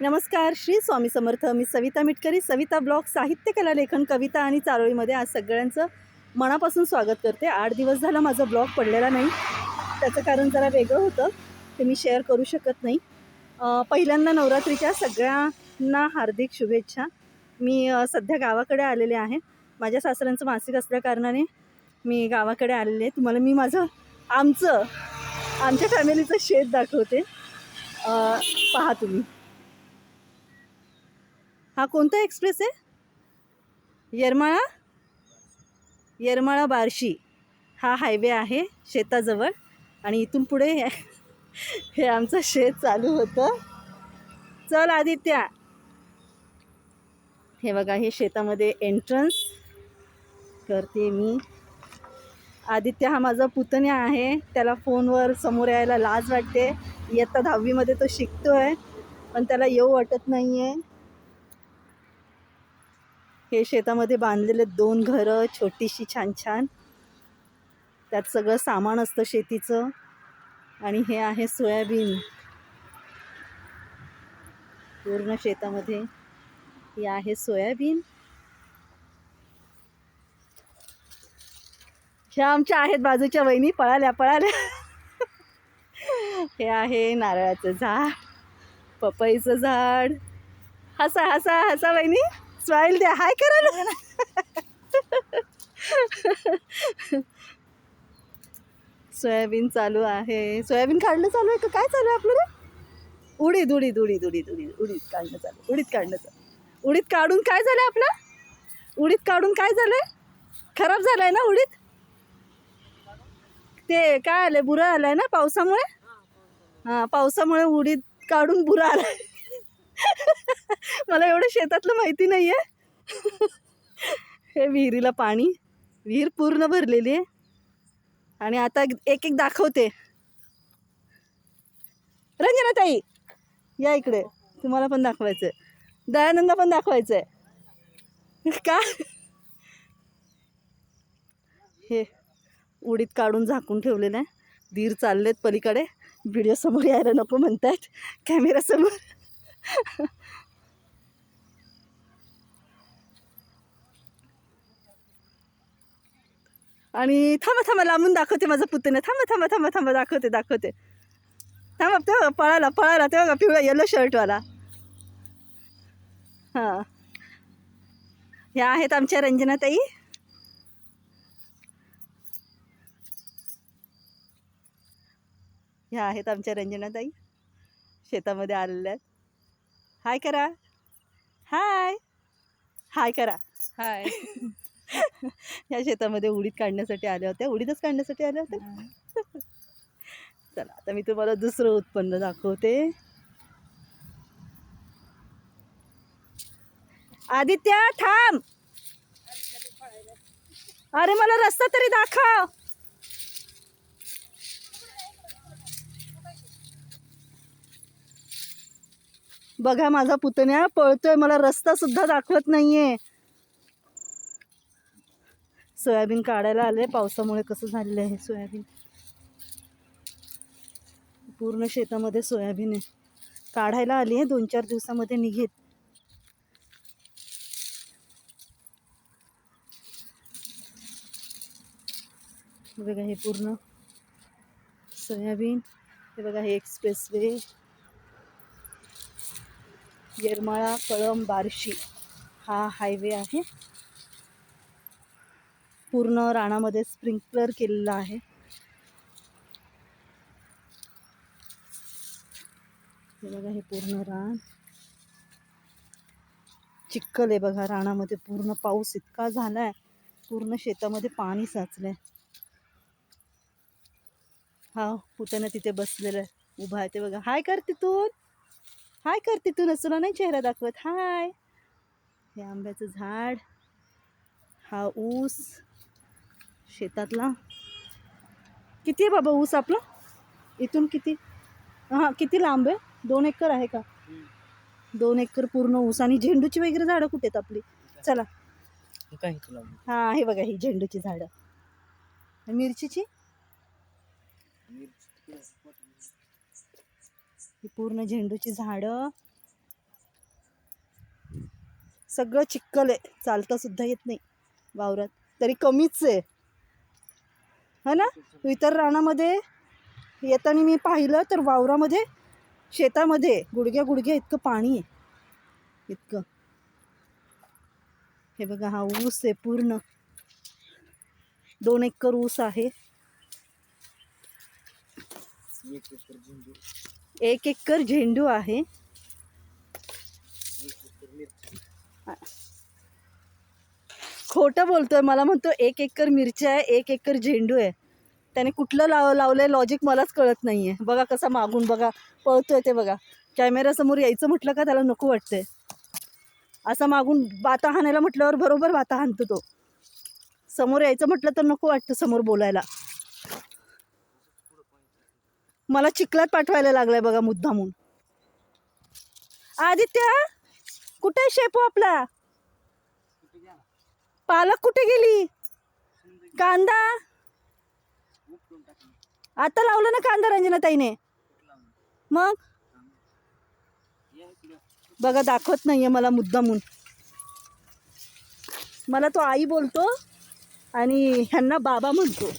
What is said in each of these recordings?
नमस्कार श्री स्वामी समर्थ. मी सविता मिटकरी सविता ब्लॉग साहित्य कला लेखन कविता आणि चारोळीमध्ये आज सगळ्यांचं मनापासून स्वागत करते. आठ दिवस झाला माझा ब्लॉग पडलेला नाही. त्याचं कारण जरा वेगळं होतं ते मी शेअर करू शकत नाही. पहिल्यांदा नवरात्रीच्या सगळ्यांना हार्दिक शुभेच्छा. मी सध्या गावाकडे आलेले आहे. माझ्या सासऱ्यांचं मासिक असल्याकारणाने मी गावाकडे आलेले आहे. तुम्हाला मी माझं आमचं आमच्या फॅमिलीचं शेत दाखवते. पहा तुम्ही. हा कोणता एक्सप्रेस आहे? येरमाळा? येरमाळा बार्शी. हा हायवे आहे शेताजवळ आणि इथून पुढे हे- आमचं शेत चालू होतं. चल आदित्या. हे बघा हे शेतामध्ये एंट्रन्स करते मी. आदित्य हा माझा पुतण्या आहे. त्याला फोनवर समोर यायला लाज वाटते. इयत्ता दहावीमध्ये तो शिकतो आहे पण त्याला येऊ वाटत नाही आहे हे शेतामध्ये बांधलेले दोन घरं छोटीशी छान छान त्यात सगळं सामान असतं शेतीचं. आणि हे आहे सोयाबीन. पूर्ण शेतामध्ये हे आहे सोयाबीन. ह्या आमच्या आहेत बाजूच्या वहिनी पळाल्या पळाल्या. हे आहे नारळाचं झाड पपईचं झाड. हसा हसा हसा वहिनी. स्माईल द्या. हाय करा ना. सोयाबीन चालू आहे. सोयाबीन काढणं चालू आहे का? काय चालू आहे आपल्याला? उडीद उडीद उडीद उडीद उडीद उडीद काढणं चालू. उडीद काढणं चालू. उडीद काढून काय झालं आपलं? उडीद काढून काय झालंय खराब झालंय ना उडीद? ते काय आलंय? बुरं आलंय ना पावसामुळे. हां पावसामुळे उडीद काढून बुरं आलाय. मला एवढं शेतातलं माहिती नाही आहे हे विहिरीला पाणी. विहीर पूर्ण भरलेली आहे. आणि आता एक एक दाखवते. रंजना ताई या इकडे. तुम्हाला पण दाखवायचं आहे दयानंदा पण दाखवायचं आहे का? हे उडीत काढून झाकून ठेवलेलं आहे. धीर चाललेत पलीकडे. व्हिडिओ समोर यायला नको म्हणतायत. कॅमेरासमोर आणि थांबा थांबा लांबून दाखवते माझा पुतण्या थांबा थांबा थांबा थांबा दाखवते दाखवते. थांबा ते बघा पळाला पळाला ते बघा पिवळा येलो शर्टवाला हां. ह्या आहेत आमच्या रंजनाताई. ह्या आहेत आमच्या रंजनाताई. शेतामध्ये आलेल्या आहेत. हाय करा. हाय. हाय करा. हाय. या शेतामध्ये उडीद काढण्यासाठी आल्या होत्या. उडीदच काढण्यासाठी आल्या होत्या. चला आता मी तुम्हाला दुसरं उत्पन्न दाखवते. आदित्य थांब. अरे मला रस्ता तरी दाखव. बघा माझा पुतण्या पळतोय. मला रस्ता सुद्धा दाखवत नाहीये. सोयाबीन काढायला आले पावसामुळे कसं झालेलं आहे सोयाबीन? पूर्ण शेतामध्ये सोयाबीन आहे. काढायला आली आहे. दोन चार दिवसामध्ये निघेत बघा हे पूर्ण सोयाबीन. हे बघा हे एक्सप्रेस वे येरमाळा कळम बार्शी हा हायवे आहे. पूर्ण रानामध्ये स्प्रिंकलर केलेला आहे. हे बघा हे पूर्ण रान. चिखल आहे बघा रानामध्ये पूर्ण पाऊस इतका झालाय पूर्ण शेतामध्ये पाणी साचलंय. हा पुताना तिथे बसलेलं आहे उभा आहे ते बघा. हाय कर तिथून हाय कर तिथून तुला नाही चेहरा दाखवत. हाय. हे आंब्याचं झाड हा ऊस शेतातला. किती आहे बाबा ऊस आपला? इथून किती? हां किती लांब आहे? दोन एकर आहे का? दोन एकर पूर्ण ऊस. आणि झेंडूची वगैरे झाडं कुठे आहेत आपली? चला. हां हे बघा ही झेंडूची झाडं. मिरचीची? ही पूर्ण झेंडूची झाडं. सगळं चिक्कल आहे. चालता सुद्धा येत नाही वावरात. तरी कमीच आहे. है ना? इतर रानामध्ये येताना मी पाहिलं तर वावरामध्ये शेतामध्ये गुडघ्या गुडघ्या इतकं पाणी आहे. इतकं. हे बघा हा ऊस आहे पूर्ण. दोन एकर ऊस आहे. एक एकर झेंडू आहे. खोटं बोलतोय मला म्हणतो एक एकर मिरच्या आहे एक एकर झेंडू आहे. त्याने कुठलं लाव लावलंय लॉजिक मलाच कळत नाही आहे बघा कसा मागून बघा पळतोय ते बघा. कॅमेऱ्यासमोर यायचं म्हटलं का त्याला नको वाटतंय. असा मागून बाता हाणायला म्हटल्यावर बरोबर बाता हाणतो तो. समोर यायचं म्हटलं तर नको वाटतं समोर बोलायला. मला चिखलात पाठवायला लागलाय बघा मुद्दामून आदित्य कुठे शेपू आपला? पालक कुठे गेली? कांदा? आता लावलं ना कांदा रंजना ताईने. मग? बघा दाखवत नाहीये मला मुद्दामून मला तो आई बोलतो आणि ह्यांना बाबा म्हणतो.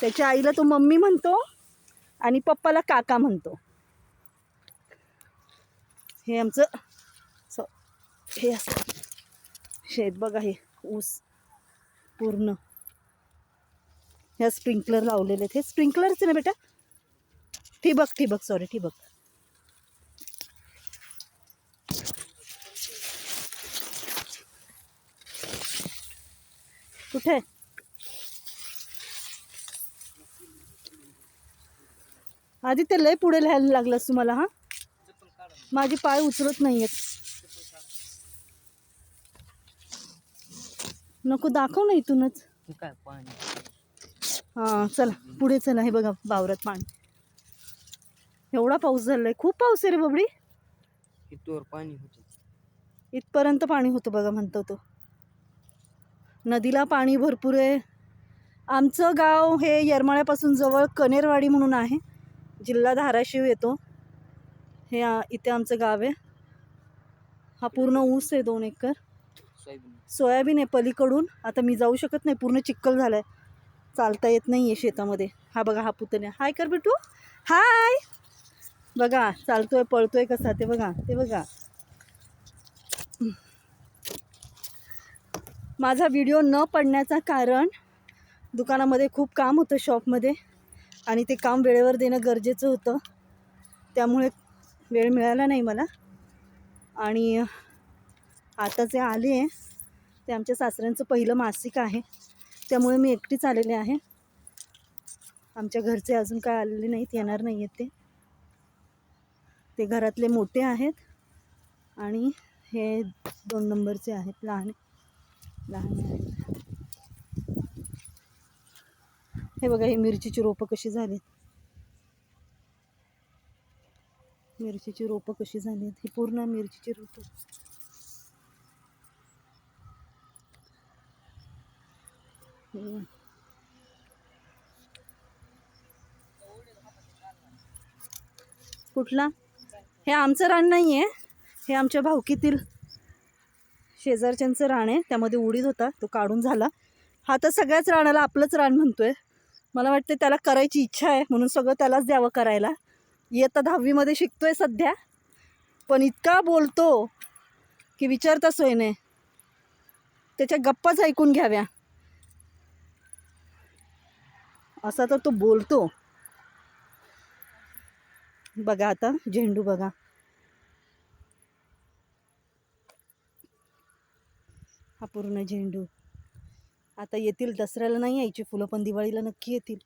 त्याच्या आईला तो मम्मी म्हणतो आणि पप्पाला काका म्हणतो. हे आमचं स हे असं. शेत बघा हे ऊस पूर्ण. ह्या स्प्रिंकलर लावलेले आहेत. हे स्प्रिंकलरच ना बेटा. ठिबक ठिबक सॉरी ठिबक. कुठे? आधी ते लय पुढे लिहायला लागलास तुम्हाला हा? माझे पाय उचलत नाहीयेत. नको दाखव ना इथूनच. काय पाणी? हां चला पुढे चला हे बघा वावरात पाणी. एवढा पाऊस झालाय खूप पाऊस आहे रे बबडी. इथवर पाणी होतं. इथपर्यंत पाणी होतं बघा म्हणतो तो. नदीला पाणी भरपूर आहे. आमचं गाव हे येरमाळ्यापासून जवळ कनेरवाडी म्हणून आहे. जिल्हा धाराशिव येतो. हे इथे आमचं गाव आहे. हा पूर्ण ऊस आहे दोन एकर. सोयाबीन सोयाबीन आहे पलीकडून. आता मी जाऊ शकत नाही. पूर्ण चिक्कल झालं आहे चालता येत नाही आहे शेतामध्ये. हा बघा हा पुतण्या. हाय कर बिटू हाय बघा चालतोय पळतोय कसा ते बघा ते बघा. माझा व्हिडिओ न पडण्याचं कारण दुकानामध्ये खूप काम होतं शॉपमध्ये आणि ते काम वेळेवर देणं गरजेचं होतं. त्यामुळे वेळ मिळाला नाही मला. आणि आता जे आले आहे ते आमच्या सासऱ्यांचं पहिलं मासिक आहे. त्यामुळे मी एकटीच आलेले आहे. आमच्या घरचे अजून काय आलेले नाहीत येणार नाही आहेत ते. ते घरातले मोठे आहेत. आणि हे दोन नंबरचे आहेत लहान लहान आहेत. हे बघा हे मिरचीची रोपं कशी झाली मिरचीची रोपं कशी झाली ही पूर्ण मिरचीची रोपं. कुठला? हे आमचं रान नाही आहे हे आमच्या भावकीतील शेजारच्यांचं रान आहे. त्यामध्ये उडीद होता तो काढून झाला. हा तर सगळ्याच राणाला आपलंच रान म्हणतोय. मला वाटते त्याला करायची इच्छा आहे म्हणून सगळं त्यालाच द्यावं करायला. इयत्ता दहावीमध्ये शिकतोय सध्या पण इतका बोलतो की विचारता सोय नाही. त्याच्या गप्पाच ऐकून घ्याव्या. असा तर तो बोलतो. बघा आता झेंडू बघा. हा पूर्ण झेंडू. आता येतील दसऱ्याला नाही यायची फुलं पण दिवाळीला नक्की येतील.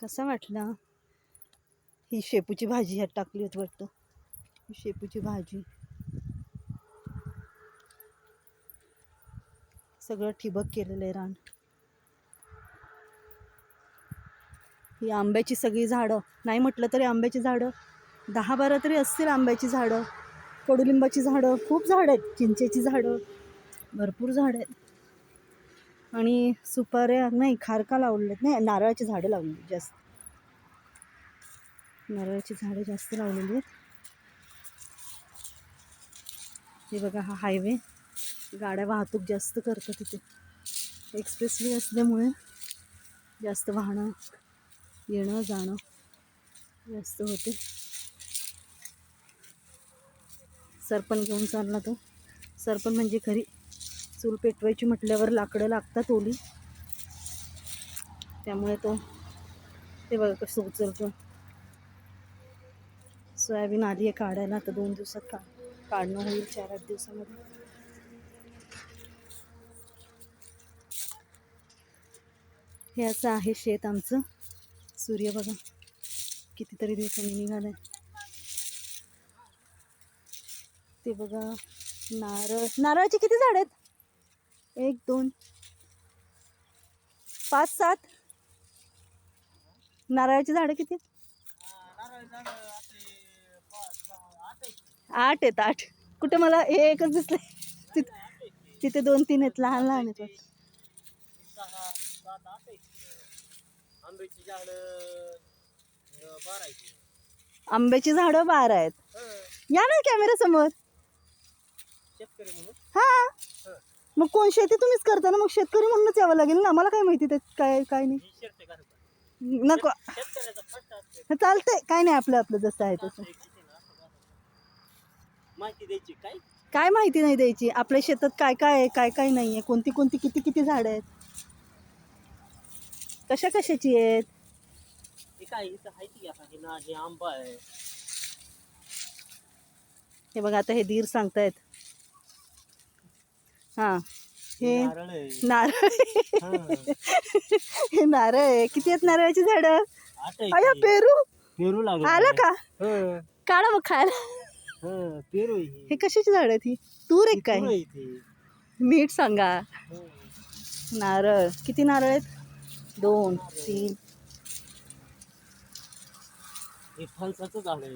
कसा वाटला? ही शेपूची भाजी ह्यात टाकली होती वाटतं. ही शेपूची भाजी. सगळं ठिबक केलेलं आहे रान. ही आंब्याची सगळी झाडं. नाही म्हटलं तरी आंब्याची झाडं. दहा बारा तरी असतील आंब्याची झाडं. कडुलिंबाची झाडं खूप झाडं आहेत. चिंचेची झाडं भरपूर झाडं आहेत. आणि सुपाऱ्या नाही खारका लावलेत. नाही नारळाची झाडं लावली जास्त. नारळाची झाडं जास्त लावलेली आहेत. हे बघा हा हायवे. गाड्या वाहतूक जास्त करतात तिथे एक्सप्रेसवे असल्यामुळे जास्त वाहनं येणं जाणं जास्त होते. सरपण घेऊन चालला तो. सरपण म्हणजे खरी. चूल पेटवायची म्हटल्यावर लाकडं लागतात ओली. त्यामुळे तो ते बघा कसं उचलतो. सोयाबीन आली आहे काढायला आता दोन दिवसात का काढणं होईल चार आठ दिवसामध्ये. हे असं आहे शेत आमचं. सूर्य बघा कितीतरी दिवसांनी निघालं आहे ते बघा नारळ. नारळाचे किती झाड आहेत? एक दोन पाच सात. नारळाची झाडं किती आहेत? आठ आहेत आठ. कुठे मला हे एकच दिसले तिथे तिथे दोन तीन आहेत लहान लहान आहेत आंब्याची आंब्याची झाडं बारा आहेत. या ना कॅमेरा समोर. शेतकरी म्हणून. हा. मग कोण शेती तुम्हीच करता ना मग शेतकरी म्हणूनच यावं लागेल ना? मला काय माहिती त्यात काय काय नाही. नको. शेतकऱ्याचा फट असते चालतंय. काय नाही आपलं आपलं जसं आहे तसं. माहिती द्यायची काय? काय माहिती नाही द्यायची. आपल्या शेतात काय काय आहे काय काय नाही आहे. कोणती कोणती किती किती झाडं आहेत? कशा कशाची आहेत? हे काय इथं आहे ती आता हे ना हे आंबा आहे. हे बघा आता हे धीर सांगतायत. हां. हे नारळ आहे. नारळ हं. नारळ आहे. किती आहेत नारळाची झाडं? आठ आहे अया की. पेरू? पेरू लागला. आला का? हं. काढा मग खायला. हं, पेरू आहे ही. हे कशाची झाड आहेत ही? तूर काय? आहे ती. मीठ सांगा. हं. नारळ. किती नारळ आहेत? दोन तीन. हे फणसाचं झाड आहे.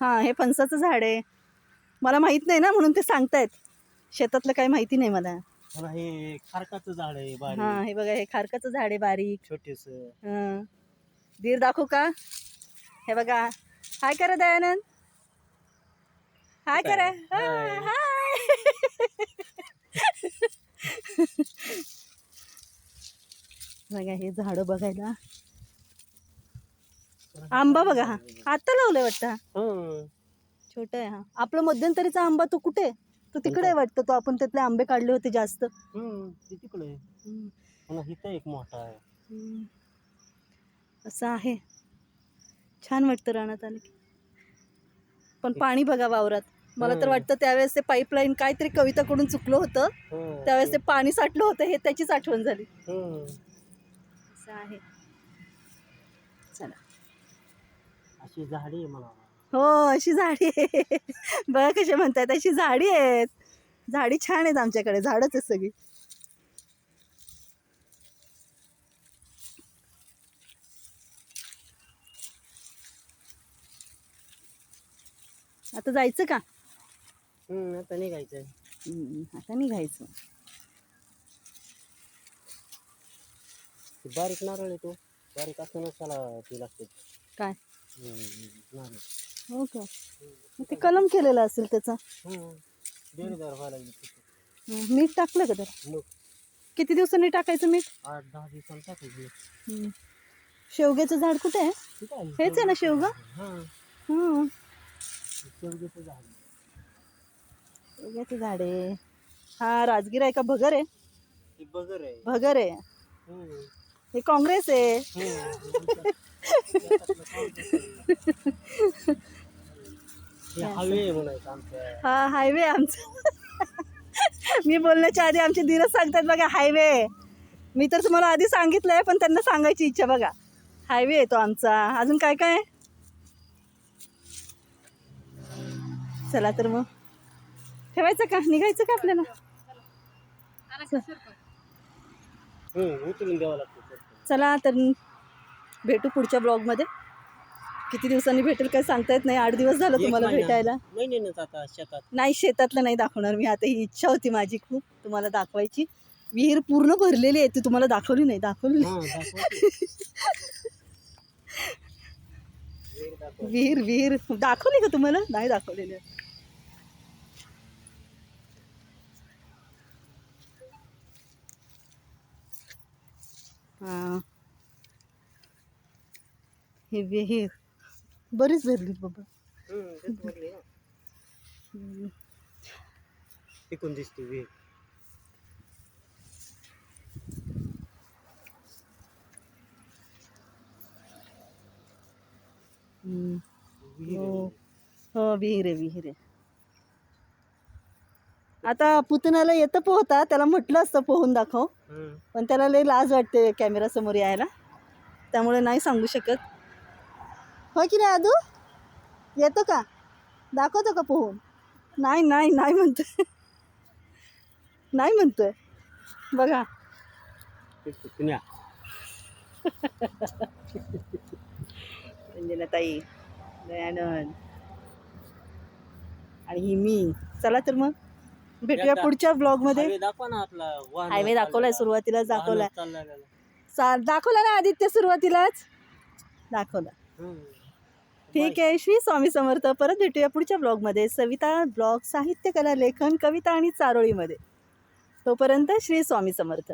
हां हे फणसाचं झाड आहे. मला माहीत नाही ना म्हणून ते सांगतायत. शेतातलं काही माहिती नाही मला. हे खारकाचं झाड आहे बारीक. हां हे बघा हे खारकाचं झाड आहे बारीक. छोटेस. हां. धीर दाखवू का? हे बघा. हाय करा दयानंद. हाय करा. हाय. हाय. बघा हे झाडं बघायला. आंबा बघा. हा आता लावलंय वाटतं. हं. छोटा आहे हा. आपला मध्यंतरीचा आंबा तो कुठे? आहे? तो तिकडे आहे वाटतं तो आपण त्यातले आंबे काढले होते जास्त हं, ते तिकडे आहे. हम्म. पुन्हा इथं एक मोठा आहे हम्म. असं आहे छान वाटतं रानात आलं की पण पाणी बघा वावरात मला तर हम्म. वाटतं त्यावेळेस ते पाईपलाईन काहीतरी कविताकडून चुकलं होतं हं. त्यावेळेस ते पाणी साठलं होतं हे त्याचीच आठवण झाली हं. असं आहे चला अशी झाडी आहे म्हणा हो अशी झाडी आहे. बघा कसे म्हणतात अशी झाडी आहेत. झाडी छान आहेत आमच्याकडे झाडच आहेत सगळी. आता जायचं का? आता निघायचं आता निघायचं. बारीक नारळ आहे तो. बारीक असताना त्याला ते लागते. काय? नारळ. हो का मग ते कलम केलेला असेल त्याचा? हं. व्हायला लागली. हं, मीठ टाकलं का तर मग किती दिवसांनी टाकायचं मीठ? आठ दहा दिवसांनी टाकायची हं. शेवग्याचं झाड कुठे आहे? ठीक आहे. हेच आहे ना शेवगा? हां. हं. शेवग्याचं झाड शेवग्याचं झाड आहे. हा राजगीर आहे का? भगर आहे? ते बगर आहे. भगर आहे. हं. हे काँग्रेस आहे. हं. हे हा हायवे आमचा. मी बोलण्याच्या आधी आमचे धीरच सांगतात बघा हायवे मी तर तुम्हाला आधी सांगितलंय पण त्यांना सांगायची इच्छा बघा. हायवे आहे तो आमचा. अजून काय काय? चला तर मग. ठेवायचं का? निघायचं का आपल्याला? चला तर भेटू पुढच्या ब्लॉगमध्ये. किती दिवसांनी भेटेल काय सांगता येत नाही. आठ दिवस झालं तुम्हाला. भेटायला. महिन्यानंच आता शेतात. नाही शेतातलं नाही दाखवणार मी. आता ही इच्छा होती माझी खूप तुम्हाला दाखवायची. विहीर पूर्ण भरलेली आहे ती तुम्हाला दाखवली नाही दाखवली नाही. दाखवते. दाखव. विहीर विहीर. दाखवली का तुम्हाला? नाही दाखवलेली. हां. हे विहीर. बरीच भरली बाबा. हम्म. विहीर हो. हो विहीर विहीर आता पुतण्याला येतं पोहता त्याला म्हटलं असतं पोहून दाखव. पण त्याला लई लाज वाटते कॅमेरासमोर यायला. त्यामुळे नाही सांगू शकत. हो की नाही आदू? येतो का? दाखवतो का पोहून? नाही नाही नाही म्हणतोय. नाही म्हणतोय. बघा. ताई दयानंद. आणि ही मी. चला तर मग. भेटूया. पुढच्या दाखवा ना आपला वाहन हायवे दाखवलाय. सुरुवातीलाच दाखवलाय. दाखवला ना आदित्य सुरुवातीलाच? दाखवला. हम्म. ठीक आहे. श्री स्वामी समर्थ परत भेटूया पुढच्या ब्लॉगमध्ये. सविता ब्लॉग साहित्यकला लेखन कविता आणि चारोळीमध्ये. तोपर्यंत श्री स्वामी समर्थ.